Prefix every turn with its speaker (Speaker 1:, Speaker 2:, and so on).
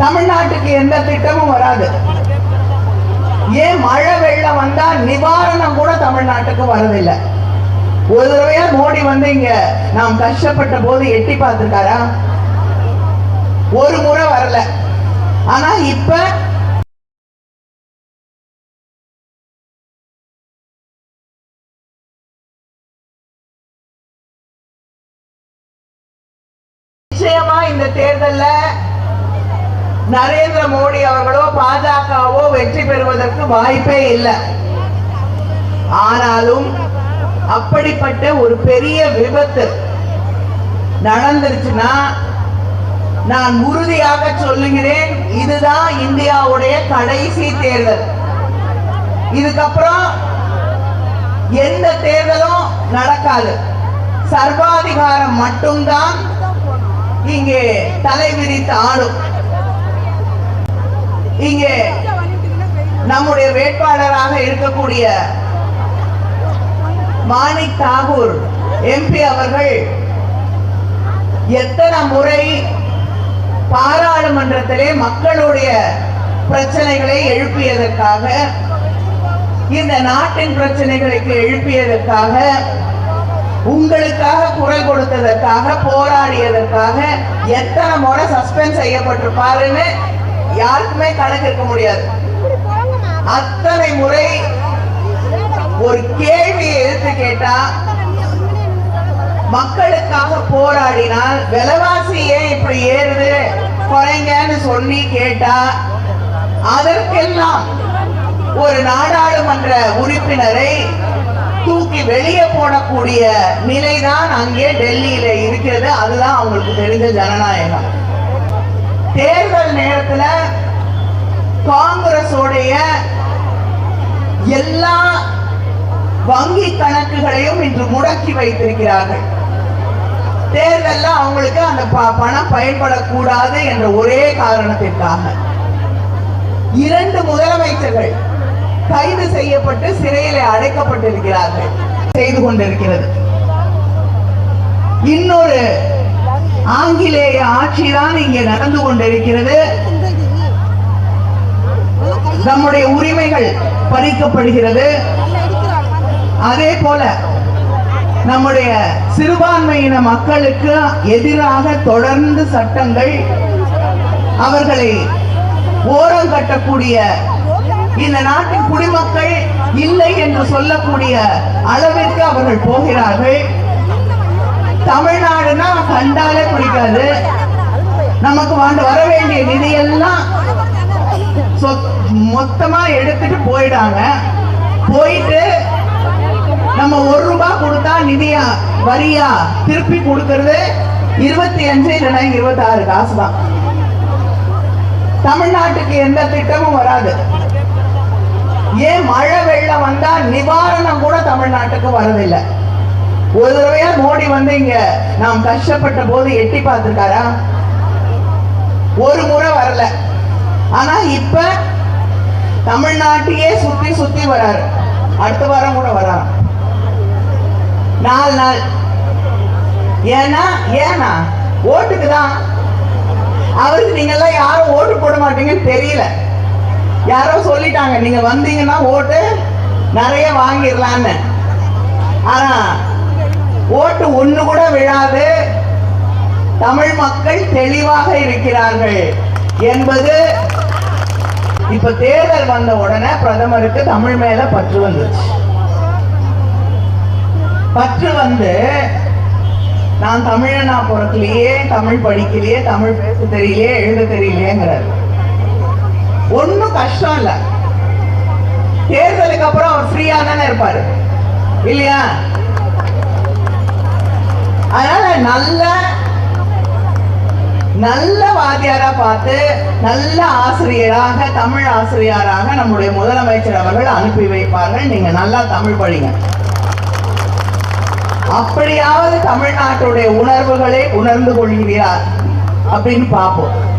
Speaker 1: தமிழ்நாட்டுக்கு எந்த திட்டமும் வராது. ஏன் மழை வெள்ளம் வந்தா நிவாரணம் கூட தமிழ்நாட்டுக்கு வரதில்லை? ஒரு தடவையா மோடி வந்து இங்க நாம் கஷ்டப்பட்ட போது எட்டி பார்த்திருக்காரா? ஒரு முறை வரல. ஆனா இப்ப நிச்சயமா இந்த தேர்தல்ல நரேந்திர மோடி அவர்களோ பாஜகவோ வெற்றி பெறுவதற்கு வாய்ப்பே இல்லை. ஆனாலும் அப்படிப்பட்ட ஒரு பெரிய விபத்து நடந்துருச்சுன்னா நான் உறுதியாக சொல்லுகிறேன் இதுதான் இந்தியாவுடைய கடைசி தேர்தல். இதுக்கப்புறம் எந்த தேர்தலும் நடக்காது. சர்வாதிகாரம் மட்டும்தான் இங்கே தலை விரித்து இங்கே நம்முடைய வேட்பாளராக இருக்கக்கூடிய மாணிக் தாகூர் எம்பி அவர்கள் எத்தனை முறை பாராளுமன்றத்திலே மக்களுடைய பிரச்சனைகளை எழுப்பியதற்காக இந்த நாட்டின் பிரச்சனைகளுக்கு எழுப்பியதற்காக உங்களுக்காக குரல் கொடுத்ததற்காக போராடியதற்காக எத்தனை முறை சஸ்பெண்ட் செய்யப்பட்டிருப்பாருன்னு யாருக்குமே கணக்கு இருக்க முடியாது. அத்தனை முறை ஒரு கேள்வியை எடுத்து கேட்டா மக்களுக்காக போராடினால் விலைவாசி ஏன் இப்படி ஏறுது? குறைங்கன்னு சொல்லி கேட்டா அதற்கெல்லாம் ஒரு நாடாளுமன்ற உறுப்பினரை தூக்கி வெளியே போடக்கூடிய நிலைதான் அங்கே டெல்லியில இருக்கிறது. அதுதான் அவங்களுக்கு தெரிஞ்ச ஜனநாயகம். தேர்தல் நேரத்துல காங்கிரஸோடைய எல்லா வங்கி கணக்குகளையும் இன்று முடக்கி வைத்திருக்கிறார்கள். தேர்தல்ல அவங்களுக்கு அந்த ப- பணம் பயன்படக்கூடாது என்ற ஒரே காரணத்திற்காக. இரண்டு முதலமைச்சர்கள் கைது செய்யப்பட்டு சிறையிலே அடைக்கப்பட்டிருக்கிறார்கள் செய்து கொண்டிருக்கிறது. இன்னொரு ஆங்கிலேய ஆட்சிதான் இங்கே நடந்து கொண்டிருக்கிறது. நம்முடைய உரிமைகள் பறிக்கப்படுகிறது. அதே போல நம்முடைய சிறுபான்மையின மக்களுக்கு எதிராக தொடர்ந்து சட்டங்கள் அவர்களை ஓரம் கட்டக்கூடிய இந்த நாட்டின் குடிமக்கள் இல்லை என்று சொல்லக்கூடிய அளவிற்கு அவர்கள் போகிறார்கள். தமிழ்நாடுனா கண்டாலே பிடிக்காது. நமக்கு வாண்டு வர வேண்டிய நிதியெல்லாம் சொத்- மொத்தமா எடுத்துட்டு போயிடாங்க. போயிட்டு நம்ம ஒரு ரூபாய் கொடுத்தா நிதியா வரியா திருப்பி கொடுக்கறது இருபத்தி அஞ்சு இல்லைன்னா இருபத்தி ஆறு காசு தான் தமிழ்நாட்டுக்கு எந்த திட்டமும் வராது. ஏன் மழை வெள்ளம் வந்தா நிவாரணம் கூட தமிழ்நாட்டுக்கு வரதில்லை. ஒரு தடவையா மோடி வந்து இங்க நாம் கஷ்டப்பட்ட போது எட்டி பார்த்திருக்காரா? ஒரு முறை வரல. ஆனா இப்ப தமிழ்நாட்டையே சுத்தி சுத்தி வராரு. அடுத்த வாரம் கூட வராராம் நாலு நாள். ஏன்னா ஏன்னா ஓட்டுக்கு தான். அவருக்கு நீங்க எல்லாம் யாரும் ஓட்டு போட மாட்டீங்கன்னு தெரியல. யாரோ சொல்லிட்டாங்க நீங்க வந்தீங்கன்னா ஓட்டு நிறைய வாங்கிடலான்னு ஆனா ஓட்டு ஒண்ணு கூட விழாது. தமிழ் மக்கள் தெளிவாக இருக்கிறார்கள் என்பது இப்ப தேர்தல் வந்த உடனே பிரதமருக்கு தமிழ் மேல பற்று வந்துச்சு. பற்று வந்து நான் தமிழனா பிறக்கலையே தமிழ் படிக்கலையே தமிழ் பேச தெரியலையே எழுத தெரியலையேங்கிறார். ஒண்ணும் கஷ்டம் இல்ல. தேர்தலுக்கு அப்புறம் அவர் ஃப்ரீயா தானே இருப்பாரு. இல்லையா? அதனால நல்ல நல்ல வாத்தியாரா பார்த்து நல்ல ஆசிரியராக தமிழ் ஆசிரியராக நம்முடைய முதலமைச்சர் அவர்கள் அனுப்பி வைப்பார்கள். நீங்க நல்லா தமிழ் படிங்க. அப்படியாவது தமிழ்நாட்டுடைய உணர்வுகளை உணர்ந்து கொள்கிறார் அப்படின்னு பார்ப்போம்.